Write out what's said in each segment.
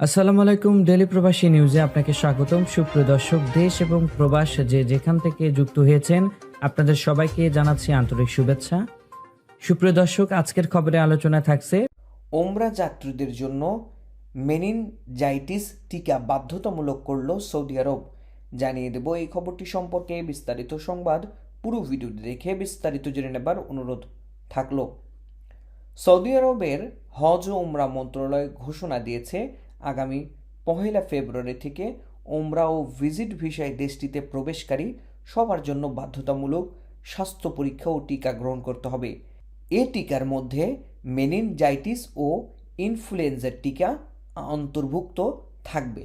আসসালামু আলাইকুম ডেলি প্রবাসী নিউজে আপনাকে স্বাগতম। সুপ্রিয় দর্শক, দেশ এবং প্রবাস যে যেখান থেকে যুক্ত হয়েছেন, আপনাদের সবাইকে জানাচ্ছি আন্তরিক শুভেচ্ছা। সুপ্রিয় দর্শক, আজকের খবরে আলোচনা থাকছে ওমরা যাত্রীদের জন্য মেনিনজাইটিস টিকা বাধ্যতামূলক করল সৌদি আরব। জানিয়ে দেব এই খবরটি সম্পর্কে বিস্তারিত সংবাদ। পুরো ভিডিওটি দেখে বিস্তারিত জেনে নেবার অনুরোধ থাকল। সৌদি আরবের হজ ও উমরা মন্ত্রণালয় ঘোষণা দিয়েছে আগামী পহেলা ফেব্রুয়ারি থেকে ওমরা ও ভিজিট ভিসায় দেশটিতে প্রবেশকারী সবার জন্য বাধ্যতামূলক স্বাস্থ্য পরীক্ষা ও টিকা গ্রহণ করতে হবে। এ টিকার মধ্যে মেনিনজাইটিস ও ইনফ্লুয়েঞ্জার টিকা অন্তর্ভুক্ত থাকবে।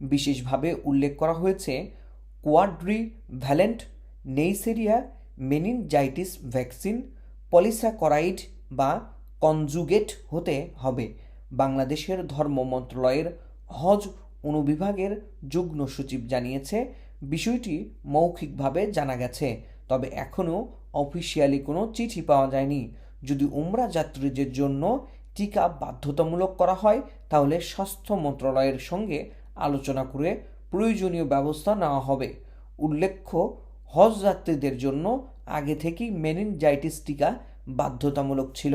বিশেষভাবে উল্লেখ করা হয়েছে quadrivalent Neisseria meningitidis vaccine polysaccharide বা কনজুগেট হতে হবে। বাংলাদেশের ধর্ম মন্ত্রণালয়ের হজ অনুবিভাগের যুগ্ম সচিব জানিয়েছে, বিষয়টি মৌখিকভাবে জানা গেছে, তবে এখনও অফিসিয়ালি কোনো চিঠি পাওয়া যায়নি। যদি উমরা যাত্রীদের জন্য টিকা বাধ্যতামূলক করা হয়, তাহলে স্বাস্থ্য মন্ত্রণালয়ের সঙ্গে আলোচনা করে প্রয়োজনীয় ব্যবস্থা নেওয়া হবে। উল্লেখ্য, হজ যাত্রীদের জন্য আগে থেকেই মেনিনজাইটিস টিকা বাধ্যতামূলক ছিল।